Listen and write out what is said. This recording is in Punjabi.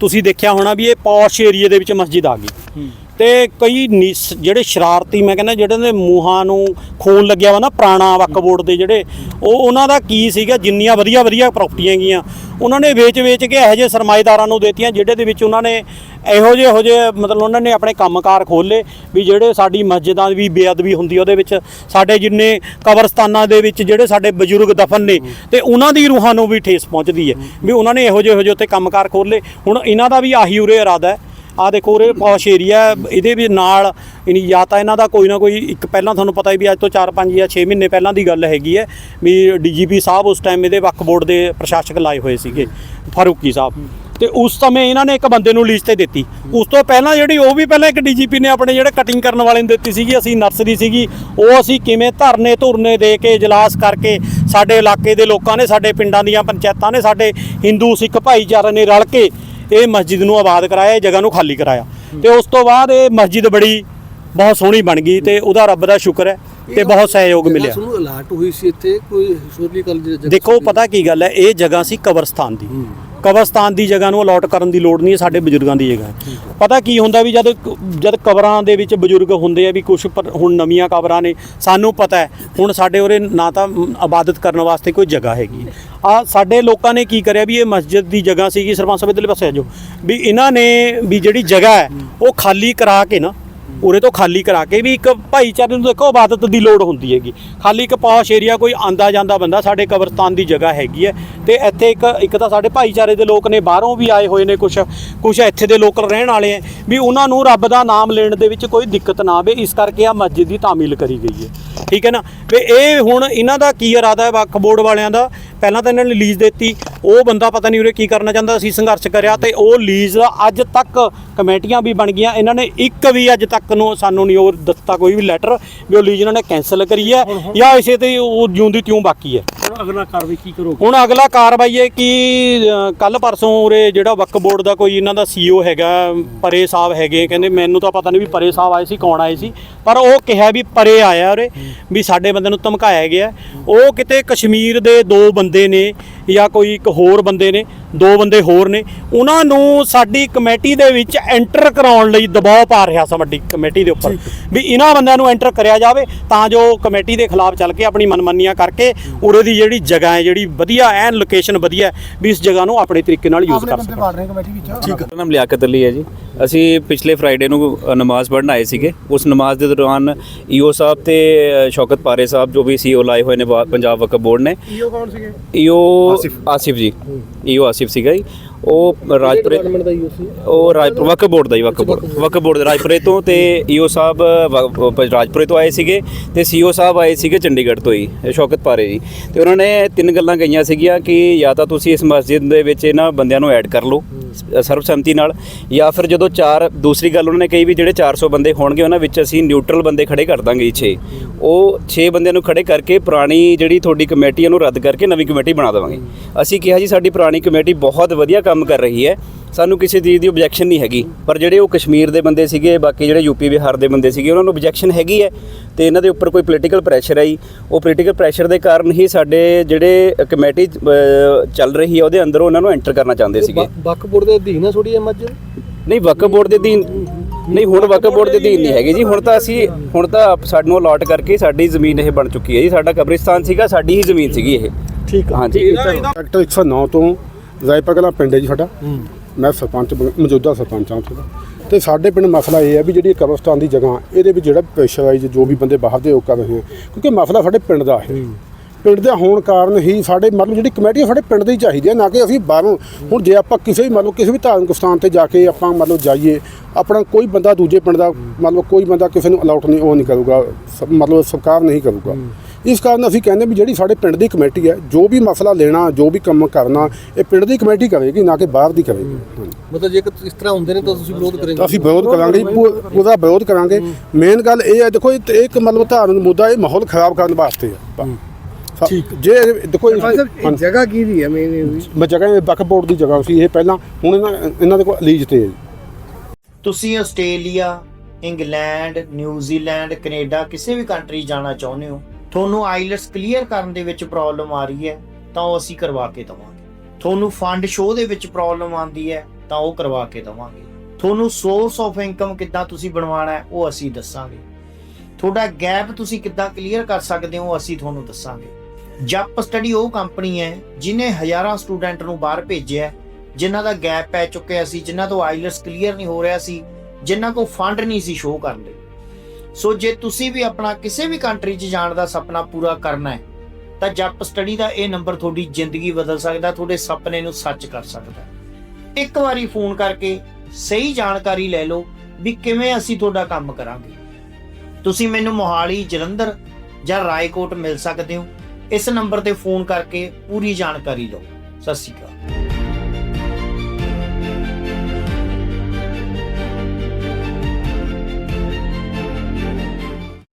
ਤੁਸੀਂ ਦੇਖਿਆ ਹੋਣਾ ਵੀ ਇਹ ਪੌਸ਼ ਏਰੀਆ ਦੇ ਵਿੱਚ ਮਸਜਿਦ ਆ ਗਈ। ਤੇ ਕਈ ਜਿਹੜੇ ਸ਼ਰਾਰਤੀ ਮੈਂ ਕਹਿੰਦਾ ਜਿਹੜੇ ਦੇ ਮੂੰਹਾਂ ਨੂੰ ਖੂਨ ਲੱਗਿਆ ਵਾ ਨਾ ਪੁਰਾਣਾ ਵਕਫ ਬੋਰਡ ਦੇ ਜਿਹੜੇ ਉਹ ਉਹਨਾਂ ਦਾ ਕੀ ਸੀਗਾ ਜਿੰਨੀਆਂ ਵਧੀਆ ਵਧੀਆ ਪ੍ਰਾਪਰਟੀਆਂ ਗਈਆਂ ਉਹਨਾਂ ਨੇ ਵੇਚ-ਵੇਚ ਕੇ ਇਹੋ ਜਿਹੇ ਸਰਮਾਏਦਾਰਾਂ ਨੂੰ ਦੇਤੀਆਂ, ਜਿਹੜੇ ਦੇ ਵਿੱਚ ਉਹਨਾਂ ਨੇ ਇਹੋ ਜਿਹੇ ਇਹੋ ਜਿਹੇ ਮਤਲਬ ਉਹਨਾਂ ਨੇ ਆਪਣੇ ਕੰਮਕਾਰ ਖੋਲੇ ਵੀ ਜਿਹੜੇ ਸਾਡੀ ਮਸਜਿਦਾਂ ਦੀ ਵੀ ਬੇਅਦਬੀ ਹੁੰਦੀ ਉਹਦੇ ਵਿੱਚ, ਸਾਡੇ ਜਿੰਨੇ ਕਬਰਸਤਾਨਾਂ ਦੇ ਵਿੱਚ ਜਿਹੜੇ ਸਾਡੇ ਬਜ਼ੁਰਗ ਦਫਨ ਨੇ ਤੇ ਉਹਨਾਂ ਦੀ ਰੂਹਾਂ ਨੂੰ ਵੀ ਠੇਸ ਪਹੁੰਚਦੀ ਹੈ ਵੀ ਉਹਨਾਂ ਨੇ ਇਹੋ ਜਿਹੇ ਇਹੋ ਜਿਹੇ ਉੱਤੇ ਕੰਮਕਾਰ ਖੋਲੇ ਹੁਣ ਇਹਨਾਂ ਦਾ ਵੀ ਆਹੀ ਉਰੇ ਇਰਾਦਾ ਹੈ ਆ ਦੇਖੋ ਉਰੇ ਪੌਸ਼ ਏਰੀਆ ਇਹਦੇ ਵੀ ਨਾਲ ਇਨੀ ਜਾਂ ਤਾਂ ਇਹਨਾਂ ਦਾ ਕੋਈ ਨਾ ਕੋਈ, ਇੱਕ ਪਹਿਲਾਂ ਤੁਹਾਨੂੰ ਪਤਾ ਹੀ ਵੀ ਅੱਜ ਤੋਂ 4-5 ਜਾਂ 6 ਮਹੀਨੇ ਪਹਿਲਾਂ ਦੀ ਗੱਲ ਹੈਗੀ ਹੈ ਵੀ ਡੀਜੀਪੀ ਸਾਹਿਬ ਉਸ ਟਾਈਮ ਇਹਦੇ ਵਕਫ ਬੋਰਡ ਦੇ ਪ੍ਰਸ਼ਾਸਕ ਲਾਏ ਹੋਏ ਸੀਗੇ, ਫਾਰੂਕੀ ਸਾਹਿਬ। ਤੇ ਉਸ ਸਮੇਂ ਇਹਨਾਂ ਨੇ ਇੱਕ ਬੰਦੇ ਨੂੰ ਲੀਜ਼ ਤੇ ਦਿੱਤੀ। ਉਸ ਤੋਂ ਪਹਿਲਾਂ ਜਿਹੜੀ ਉਹ ਵੀ ਪਹਿਲਾਂ ਇੱਕ ਡੀਜੀਪੀ ਨੇ ਆਪਣੇ ਜਿਹੜੇ ਕਟਿੰਗ ਕਰਨ ਵਾਲੇ ਨੂੰ ਦਿੱਤੀ ਸੀਗੀ, ਅਸੀਂ ਨਰਸਰੀ ਸੀਗੀ, ਉਹ ਅਸੀਂ ਕਿਵੇਂ ਧਰਨੇ ਧੁਰਨੇ ਦੇ ਕੇ ਇਜਲਾਸ ਕਰਕੇ ਸਾਡੇ ਇਲਾਕੇ ਦੇ ਲੋਕਾਂ ਨੇ, ਸਾਡੇ ਪਿੰਡਾਂ ਦੀਆਂ ਪੰਚਾਇਤਾਂ ਨੇ, ਸਾਡੇ ਹਿੰਦੂ, ਸਿੱਖ ਭਾਈਚਾਰੇ ਨੇ ਰਲ ਕੇ ਇਹ ਮਸਜਿਦ ਨੂੰ ਆਬਾਦ ਕਰਾਇਆ ਇਹ ਜਗ੍ਹਾ ਨੂੰ ਖਾਲੀ ਕਰਾਇਆ। ਤੇ ਉਸ ਤੋਂ ਬਾਅਦ ਇਹ ਮਸਜਿਦ ਬੜੀ ਬਹੁਤ ਸੋਹਣੀ ਬਣ ਗਈ ਤੇ ਉਹਦਾ ਰੱਬ ਦਾ ਸ਼ੁਕਰ ਹੈ ਤੇ ਬਹੁਤ ਸਹਿਯੋਗ ਮਿਲਿਆ। ਸਾਨੂੰ ਅਲਾਟ ਹੋਈ ਸੀ ਇੱਥੇ? ਕੋਈ ਹਿਸਟੋਰੀਕਲ ਜਗ੍ਹਾ ਦੇਖੋ ਪਤਾ ਕੀ ਗੱਲ ਹੈ ਇਹ ਜਗ੍ਹਾ ਸੀ ਕਬਰਸਤਾਨ ਦੀ। ਕਬਰਸਤਾਨ ਦੀ ਜਗ੍ਹਾ ਨੂੰ ਅਲਾਟ ਕਰਨ ਦੀ ਲੋੜ ਨਹੀਂ ਹੈ ਸਾਡੇ ਬਜ਼ੁਰਗਾਂ ਦੀ ਜਗ੍ਹਾ ਪਤਾ ਕੀ ਹੁੰਦਾ ਵੀ ਜਦ ਜਦ ਕਬਰਾਂ ਦੇ ਵਿੱਚ ਬਜ਼ੁਰਗ ਹੁੰਦੇ ਆ ਵੀ ਕੁਝ ਹੁਣ ਨਵੀਆਂ ਕਬਰਾਂ ਨੇ ਸਾਨੂੰ ਪਤਾ ਹੈ ਹੁਣ ਸਾਡੇ ਉਰੇ ਨਾ ਤਾਂ ਮ, ਇਬਾਦਤ ਕਰਨ ਵਾਸਤੇ ਕੋਈ ਜਗ੍ਹਾ ਹੈਗੀ ਆ ਸਾਡੇ ਲੋਕਾਂ ਨੇ ਕੀ ਕਰਿਆ ਵੀ ਇਹ ਮਸਜਿਦ ਦੀ ਜਗ੍ਹਾ ਸੀਗੀ ਸਰਪੰਚ ਸਾਹਿਬ ਇਧਰਲੇ ਪਾਸੇ ਆ ਜਾਓ। ਵੀ ਇਹਨਾਂ ਨੇ ਵੀ ਜਿਹੜੀ ਜਗ੍ਹਾ ਹੈ ਉਹ ਖਾਲੀ ਕਰਾ ਕੇ ਨਾ ਉਰੇ ਤੋਂ ਖਾਲੀ ਕਰਾ ਕੇ ਵੀ ਇੱਕ ਭਾਈਚਾਰੇ ਨੂੰ ਦੇਖੋ ਇਬਾਦਤ ਦੀ ਲੋੜ ਹੁੰਦੀ ਹੈਗੀ। ਖਾਲੀ ਇੱਕ ਪੌਸ਼ ਏਰੀਆ ਕੋਈ ਆਂਦਾ ਜਾਂਦਾ ਬੰਦਾ ਸਾਡੇ ਕਬਰਸਤਾਨ ਦੀ ਜਗ੍ਹਾ ਹੈਗੀ ਹੈ ਤੇ ਇੱਥੇ ਇੱਕ ਇੱਕ ਤਾਂ ਸਾਡੇ ਭਾਈਚਾਰੇ ਦੇ ਲੋਕ ਨੇ, ਬਾਹਰੋਂ ਵੀ ਆਏ ਹੋਏ ਨੇ ਕੁਝ ਕੁਝ ਇੱਥੇ ਦੇ ਲੋਕਲ ਰਹਿਣ ਵਾਲੇ ਆ ਵੀ ਉਹਨਾਂ ਨੂੰ ਰੱਬ ਦਾ ਨਾਮ ਲੈਣ ਦੇ ਵਿੱਚ ਕੋਈ ਦਿੱਕਤ ਨਾ ਆਵੇ, ਇਸ ਕਰਕੇ ਆ ਮਸਜਿਦ ਦੀ ਤਾਮੀਲ ਕਰੀ ਗਈ ਹੈ। ਠੀਕ ਹੈ ਨਾ? ਵੀ ਇਹ ਹੁਣ ਇਹਨਾਂ ਦਾ ਕੀ ਇਰਾਦਾ ਹੈ ਵਕਫ ਬੋਰਡ ਵਾਲਿਆਂ ਦਾ? ਪਹਿਲਾਂ ਤਾਂ ਇਹਨਾਂ ਨੇ ਲੀਜ਼ ਦਿੱਤੀ ਉਹ ਬੰਦਾ ਪਤਾ ਨਹੀਂ ਉਰੇ ਕੀ ਕਰਨਾ ਚਾਹੁੰਦਾ ਸੀ ਸੰਘਰਸ਼ ਕਰਿਆ ਤੇ ਉਹ ਲੀਜ਼ ਅੱਜ ਤੱਕ ਕਮੇਟੀਆਂ ਵੀ ਬਣ ਗਈਆਂ। ਇਹਨਾਂ ਨੇ ਇੱਕ ਵੀ ਅੱਜ ਤੱਕ ਨੂੰ ਸਾਨੂੰ ਨਹੀਂ ਉਹ ਦਿੱਤਾ ਕੋਈ ਵੀ ਲੈਟਰ ਵੀ ਉਹ ਲੀਜ਼ ਇਹਨਾਂ ਨੇ ਕੈਨਸਲ ਕਰੀ ਹੈ ਜਾਂ ਇਸੇ ਤੇ ਉਹ ਜਿਉਂ ਦੀ ਤਿਉਂ ਬਾਕੀ ਹੈ। ਅਗਲਾ ਕਾਰਵਾਈ ਕੀ ਕਰੋਗੇ? ਹੁਣ ਅਗਲਾ ਕਾਰਵਾਈ ਹੈ ਕਿ ਕੱਲ ਪਰਸੋਂ ਉਰੇ ਜਿਹੜਾ ਵਕਫ ਬੋਰਡ ਦਾ ਕੋਈ ਇਹਨਾਂ ਦਾ ਸੀਓ ਹੈਗਾ ਪਰੇ ਸਾਹਿਬ ਹੈਗੇ ਕਹਿੰਦੇ ਮੈਨੂੰ ਤਾਂ ਪਤਾ ਨਹੀਂ ਵੀ ਪਰੇ ਸਾਹਿਬ ਆਏ ਸੀ ਕੌਣ ਆਏ ਸੀ ਪਰ ਉਹ ਕਿਹਾ ਵੀ ਪਰੇ ਆਇਆ ਉਰੇ ਵੀ ਸਾਡੇ ਬੰਦੇ ਨੂੰ ਧਮਕਾਇਆ ਗਿਆ। ਉਹ ਕਿਤੇ ਕਸ਼ਮੀਰ ਦੇ ਦੋ ਬੰਦੇ ਨੇ ਜਾਂ ਕੋਈ ਇੱਕ ਹੋਰ ਬੰਦੇ ਨੇ ਦੋ ਬੰਦੇ ਹੋਰ ਨੇ ਉਹਨਾਂ ਨੂੰ ਸਾਡੀ ਕਮੇਟੀ ਦੇ ਵਿੱਚ ਐਂਟਰ ਕਰਾਉਣ ਲਈ ਦਬਾਅ ਪਾ ਰਿਹਾ ਸਾਡੀ ਕਮੇਟੀ ਦੇ ਉੱਪਰ। ਵੀ ਇਹਨਾਂ ਬੰਦਿਆਂ ਨੂੰ ਐਂਟਰ ਕਰਿਆ ਜਾਵੇ ਤਾਂ ਜੋ ਕਮੇਟੀ ਦੇ ਖਿਲਾਫ ਚੱਲ ਕੇ ਆਪਣੀ ਮਨਮਾਨੀਆਂ ਕਰਕੇ ਉਰੇ ਦੀ ਜਿਹੜੀ ਜਗ੍ਹਾ ਹੈ ਜਿਹੜੀ ਵਧੀਆ ਐਨ ਲੋਕੇਸ਼ਨ ਵਧੀਆ ਹੈ, ਵੀ ਇਸ ਜਗ੍ਹਾ ਨੂੰ ਆਪਣੇ ਤਰੀਕੇ ਨਾਲ ਯੂਜ਼ ਕਰ ਸਕਣ। ਮੇਰਾ ਨਾਮ ਲਿਆਕਤ ਅਲੀ ਹੈ ਜੀ। ਅਸੀਂ ਪਿਛਲੇ ਫਰਾਈਡੇ ਨੂੰ ਨਮਾਜ਼ ਪੜ੍ਹਨ ਆਏ ਸੀਗੇ। ਉਸ ਨਮਾਜ਼ ਦੇ ਦੌਰਾਨ ਈਓ ਸਾਹਿਬ ਤੇ ਸ਼ੌਕਤ ਪਾਰੇ ਸਾਹਿਬ ਜੋ ਵੀ ਸੀਓ ਲਾਏ ਹੋਏ ਨੇ ਵਾ- ਪੰਜਾਬ ਵਕਫ ਬੋਰਡ ਨੇ। ਈਓ ਕੌਣ ਸੀਗੇ? ਈਓ ਆਸਿਫ। ਜੀ। ਈਓ ਆਸਿਫ ਸੀਗਾ ਜੀ। ਉਹ ਰਾਜਪੁਰੇ ਡਿਪਾਰਟਮੈਂਟ ਦਾ ਯੂਸੀ ਉਹ ਰਾਜਪੁਰ ਵਕਫ ਬੋਰਡ ਦਾ ਹੀ ਵਕਫ ਬੋਰਡ। ਵਕਫ ਬੋਰਡ। ਦੇ ਰਾਜਪੁਰੇ ਤੋਂ ਤੇ ਈਓ ਸਾਹਿਬ ਰਾਜਪੁਰੇ ਤੋਂ ਆਏ ਸੀਗੇ ਤੇ ਸੀਓ ਸਾਹਿਬ ਆਏ ਸੀਗੇ ਚੰਡੀਗੜ੍ਹ ਤੋਂ ਹੀ ਸ਼ੌਕਤ ਪਾਰੇ ਜੀ। ਤੇ ਉਹਨਾਂ ਨੇ ਤਿੰਨ ਗੱਲਾਂ ਕਹੀਆਂ ਸੀਗੀਆਂ ਕਿ ਜਾਂ ਤਾਂ ਤੁਸੀਂ ਇਸ ਮਸਜਿਦ ਦੇ ਵਿੱਚ ਇਹਨਾਂ ਬੰਦਿਆਂ ਨੂੰ ਐਡ ਕਰ ਲਓ। ਸਰਬਸੰਮਤੀ ਨਾਲ ਜਾਂ ਫਿਰ ਜਦੋਂ ਚਾਰ ਦੂਸਰੀ ਗੱਲ ਉਹਨਾਂ ਨੇ ਕਹੀ ਵੀ ਜਿਹੜੇ 400 ਬੰਦੇ ਹੋਣਗੇ ਉਹਨਾਂ ਵਿੱਚ ਅਸੀਂ ਨਿਊਟਰਲ ਬੰਦੇ ਖੜੇ ਕਰ ਦਾਂਗੇ 6 ਉਹ 6 ਬੰਦਿਆਂ ਨੂੰ ਖੜੇ ਕਰਕੇ ਪੁਰਾਣੀ ਜਿਹੜੀ ਤੁਹਾਡੀ ਕਮੇਟੀ ਉਹਨੂੰ ਰੱਦ ਕਰਕੇ ਨਵੀਂ ਕਮੇਟੀ ਬਣਾ ਦੇਵਾਂਗੇ। ਅਸੀਂ ਕਿਹਾ ਜੀ ਸਾਡੀ ਪੁਰਾਣੀ ਕਮੇਟੀ ਬਹੁਤ ਵਧੀਆ ਕੰਮ ਕਰ ਰਹੀ ਹੈ। ਸਾਨੂੰ ਕਿਸੇ ਚੀਜ਼ ਦੀ ਆਬਜੈਕਸ਼ਨ ਨਹੀਂ ਹੈਗੀ। ਪਰ ਜਿਹੜੇ ਉਹ ਕਸ਼ਮੀਰ ਦੇ ਬੰਦੇ ਸੀਗੇ ਬਾਕੀ ਜਿਹੜੇ ਯੂਪੀ ਬਿਹਾਰ ਦੇ ਬੰਦੇ ਸੀਗੇ ਉਹਨਾਂ ਨੂੰ ਆਬਜੈਕਸ਼ਨ ਹੈਗੀ ਹੈ ਤੇ ਇਹਨਾਂ ਦੇ ਉੱਪਰ ਕੋਈ ਪੋਲੀਟੀਕਲ ਪ੍ਰੈਸ਼ਰ ਆਈ। ਉਹ ਪੋਲੀਟੀਕਲ ਪ੍ਰੈਸ਼ਰ ਦੇ ਕਾਰਨ ਹੀ ਸਾਡੇ ਜਿਹੜੇ ਕਮੇਟੀ ਚੱਲ ਰਹੀ ਹੈ ਉਹਦੇ ਅੰਦਰ ਉਹਨਾਂ ਨੂੰ ਐਂਟਰ ਕਰਨਾ ਚਾਹੁੰਦੇ ਸੀਗੇ। ਬੋਰਡ ਦੇ ਅਧੀਨ ਹੈ ਥੋੜੀ ਇਹ ਮਸਜਿਦ ਨਹੀਂ ਵਕਫ ਬੋਰਡ ਦੇ ਅਧੀਨ ਨਹੀਂ ਹੁਣ ਵਕਫ ਬੋਰਡ ਦੇ ਅਧੀਨ ਨਹੀਂ ਹੈਗੇ ਜੀ। ਹੁਣ ਤਾਂ ਅਸੀਂ ਹੁਣ ਤਾਂ ਸਾਨੂੰ ਅਲਾਟ ਕਰਕੇ ਸਾਡੀ ਜ਼ਮੀਨ ਇਹ ਬਣ ਚੁੱਕੀ ਹੈ ਜੀ। ਸਾਡਾ ਕਬਰਿਸਤਾਨ ਸੀਗਾ ਸਾਡੀ ਹੀ ਜ਼ਮੀਨ ਸੀਗੀ ਇਹ। ਠੀਕ ਹਾਂਜੀ। ਸੈਕਟਰ 109 ਤੋਂ ਰਾਇਪਗਲਾ ਪਿੰਡ ਹੈ ਜੀ ਸਾਡਾ। ਮੈਂ ਸਰਪੰਚ ਬ- ਮੌਜੂਦਾ ਸਰਪੰਚ ਹਾਂ ਉੱਥੇ ਦਾ। ਤੇ ਸਾਡੇ ਪਿੰਡ ਮਸਲਾ ਇਹ ਹੈ ਵੀ ਜਿਹੜੀ ਇਹ ਕਬਰਸਤਾਨ ਦੀ ਜਗ੍ਹਾ, ਇਹਦੇ ਵਿੱਚ ਜਿਹੜਾ ਪ੍ਰੈਸ਼ਰਾਈਜ਼ ਜੋ ਵੀ ਬੰਦੇ ਬਾਹਰ ਦੇ ਉਹ ਕਰ ਰਹੇ ਆ, ਕਿਉਂਕਿ ਮਸਲਾ ਸਾਡੇ ਪਿੰਡ ਦਾ ਹੈ। ਪਿੰਡ ਦੇ ਹੋਣ ਕਾਰਨ ਹੀ ਸਾਡੇ ਮਤਲਬ ਜਿਹੜੀ ਕਮੇਟੀ ਸਾਡੇ ਪਿੰਡ ਦੀ ਚਾਹੀਦੀ ਹੈ ਨਾ ਕਿ ਅਸੀਂ ਬਾਹਰੋਂ। ਹੁਣ ਜੇ ਆਪਾਂ ਕਿਸੇ ਵੀ ਮਤਲਬ ਕਿਸੇ ਵੀ ਧਾਰਮਿਕ ਸਥਾਨ ਤੇ ਜਾ ਕੇ ਆਪਾਂ ਮਤਲਬ ਜਾਈਏ ਆਪਣਾ ਕੋਈ ਬੰਦਾ ਦੂਜੇ ਪਿੰਡ ਦਾ ਮਤਲਬ ਕੋਈ ਬੰਦਾ ਕਿਸੇ ਨੂੰ ਅਲਾਉਟ ਨਹੀਂ ਉਹ ਨਹੀਂ ਕਰੂਗਾ ਸ- ਮਤਲਬ ਸਰਕਾਰ ਨਹੀਂ ਕਰੂਗਾ। ਇਸ ਕਾਰਨ ਅਸੀਂ ਕਹਿੰਦੇ ਵੀ ਜਿਹੜੀ ਸਾਡੇ ਪਿੰਡ ਦੀ ਕਮੇਟੀ ਹੈ ਜੋ ਵੀ ਮਸਲਾ ਲੈਣਾ ਜੋ ਵੀ ਕੰਮ ਕਰਨਾ ਇਹ ਪਿੰਡ ਦੀ ਕਮੇਟੀ ਕਰੇਗੀ ਨਾ ਕਿ ਬਾਹਰ ਦੀ ਕਰੇਗੀ। ਮਤਲਬ ਜੇਕਰ ਇਸ ਤਰ੍ਹਾਂ ਹੁੰਦੇ ਨੇ ਤਾਂ ਤੁਸੀਂ ਵਿਰੋਧ ਕਰੋਗੇ। ਅਸੀਂ ਵਿਰੋਧ ਕਰਾਂਗੇ ਜੀ, ਪੂਰਾ ਵਿਰੋਧ ਕਰਾਂਗੇ। ਮੇਨ ਗੱਲ ਇਹ ਹੈ ਦੇਖੋ ਇਹ ਇੱਕ ਮਤਲਬ ਧਾਰਮਿਕ ਮੁੱਦਾ ਇਹ ਮਾਹੌਲ ਖਰਾਬ ਕਰਨ ਵਾਸਤੇ ਹੈ। ਠੀਕ। ਜੇ ਦੇਖੋ ਇਹ-। ਜਗ੍ਹਾ ਕੀ ਦੀ ਹੈ ਮੇਨ ਮੈਂ ਜਗ੍ਹਾ ਇਹ ਵਕਫ ਬੋਰਡ ਦੀ ਜਗ੍ਹਾ ਸੀ ਇਹ ਪਹਿਲਾਂ ਹੁਣ ਇਹਨਾਂ ਇਹਨਾਂ ਦੇ ਕੋਲ ਲੀਜ਼ ਤੇ ਹੈ ਤੁਸੀਂ ਆਸਟ੍ਰੇਲੀਆ ਇੰਗਲੈਂਡ ਨਿਊਜ਼ੀਲੈਂਡ ਕੈਨੇਡਾ ਕਿਸੇ ਵੀ ਕੰਟਰੀ ਜਾਣਾ ਚਾਹੁੰਦੇ ਹੋ ਤੁਹਾਨੂੰ ਆਈਲਟਸ ਕਲੀਅਰ ਕਰਨ ਦੇ ਵਿੱਚ ਪ੍ਰੋਬਲਮ ਆ ਰਹੀ ਹੈ ਤਾਂ ਉਹ ਅਸੀਂ ਕਰਵਾ ਕੇ ਦਵਾਂਗੇ। ਤੁਹਾਨੂੰ ਫੰਡ ਸ਼ੋਅ ਦੇ ਵਿੱਚ ਪ੍ਰੋਬਲਮ ਆਉਂਦੀ ਹੈ ਤਾਂ ਉਹ ਕਰਵਾ ਕੇ ਦਵਾਂਗੇ। ਤੁਹਾਨੂੰ ਸੋਰਸ ਆਫ ਇਨਕਮ ਕਿੱਦਾਂ ਤੁਸੀਂ ਬਣਵਾਉਣਾ ਹੈ ਉਹ ਅਸੀਂ ਦੱਸਾਂਗੇ। ਤੁਹਾਡਾ ਗੈਪ ਤੁਸੀਂ ਕਿੱਦਾਂ ਕਲੀਅਰ ਕਰ ਸਕਦੇ ਹੋ ਅਸੀਂ ਤੁਹਾਨੂੰ ਦੱਸਾਂਗੇ। ਜੱਪ ਸਟੱਡੀ ਉਹ ਕੰਪਨੀ ਹੈ ਜਿਨੇ ਹਜ਼ਾਰਾਂ ਸਟੂਡੈਂਟ ਨੂੰ ਬਾਹਰ ਭੇਜਿਆ ਹੈ, ਜਿਨ੍ਹਾਂ ਦਾ ਗੈਪ ਪੈ ਚੁੱਕਿਆ ਸੀ ਜਿਨ੍ਹਾਂ ਤੋਂ ਆਈਲਟਸ ਕਲੀਅਰ ਨਹੀਂ ਹੋ ਰਿਹਾ ਸੀ ਜਿਨ੍ਹਾਂ ਕੋਲ ਫੰਡ ਨਹੀਂ ਸੀ ਸ਼ੋਅ ਕਰਨ ਲਈ। ਸੋ ਜੇ ਤੁਸੀਂ ਵੀ ਆਪਣਾ ਕਿਸੇ ਵੀ ਕੰਟਰੀ 'ਚ ਜਾਣ ਦਾ ਸੁਪਨਾ ਪੂਰਾ ਕਰਨਾ ਹੈ ਤਾਂ ਜੱਪ ਸਟੱਡੀ ਦਾ ਇਹ ਨੰਬਰ ਤੁਹਾਡੀ ਜ਼ਿੰਦਗੀ ਬਦਲ ਸਕਦਾ ਤੁਹਾਡੇ ਸੁਪਨੇ ਨੂੰ ਸੱਚ ਕਰ ਸਕਦਾ ਇੱਕ ਵਾਰੀ ਫੋਨ ਕਰਕੇ ਸਹੀ ਜਾਣਕਾਰੀ ਲੈ ਲਓ ਵੀ ਕਿਵੇਂ ਅਸੀਂ ਤੁਹਾਡਾ ਕੰਮ ਕਰਾਂਗੇ। ਤੁਸੀਂ ਮੈਨੂੰ ਮੋਹਾਲੀ ਜਲੰਧਰ ਜਾਂ ਰਾਏਕੋਟ ਮਿਲ ਸਕਦੇ ਹੋ। ਇਸ ਨੰਬਰ ਤੇ ਫੋਨ ਕਰਕੇ ਪੂਰੀ ਜਾਣਕਾਰੀ ਲਓ। ਸਤਿ ਸ਼੍ਰੀ ਅਕਾਲ।